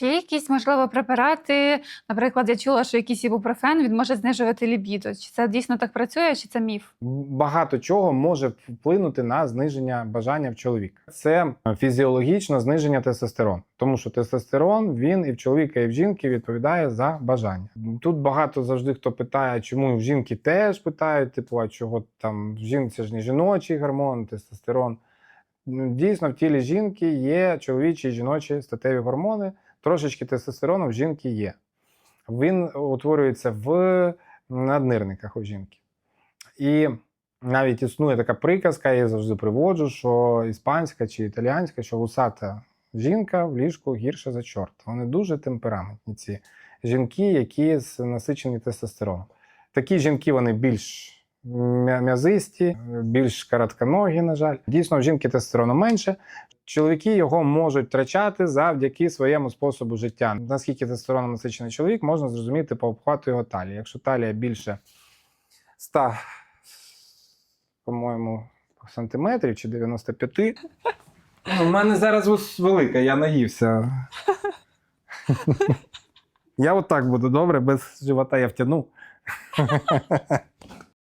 Чи якісь, можливо, препарати? Наприклад, я чула, що якийсь ібупрофен він може знижувати лібідо. Чи це дійсно так працює, чи це міф? Багато чого може вплинути на зниження бажання в чоловіка. Це фізіологічне зниження тестостерону, тому що тестостерон він і в чоловіка, і в жінки відповідає за бажання. Тут багато завжди хто питає, чому в жінки теж питають, типу, а чого там в жінці ж не жіночий гормон, тестостерон. Дійсно, в тілі жінки є чоловічі і жіночі статеві гормони. Трошечки тестостерону в жінки є. Він утворюється в наднирниках у жінки. І навіть існує така приказка, я її завжди приводжу, що іспанська чи італіянська, що вусата жінка в ліжку гірше за чорт. Вони дуже темпераментні, ці жінки, які насичені тестостероном. Такі жінки вони більш м'язисті, більш коротконогі, на жаль. Дійсно, в жінки тестостерону менше. Чоловіки його можуть втрачати завдяки своєму способу життя. Наскільки тестостероном насичений чоловік, можна зрозуміти по обхвату його талії. Якщо талія більше 100, по-моєму, сантиметрів чи 95. У мене зараз велика, я наївся. Я отак буду добре, без живота я втягну.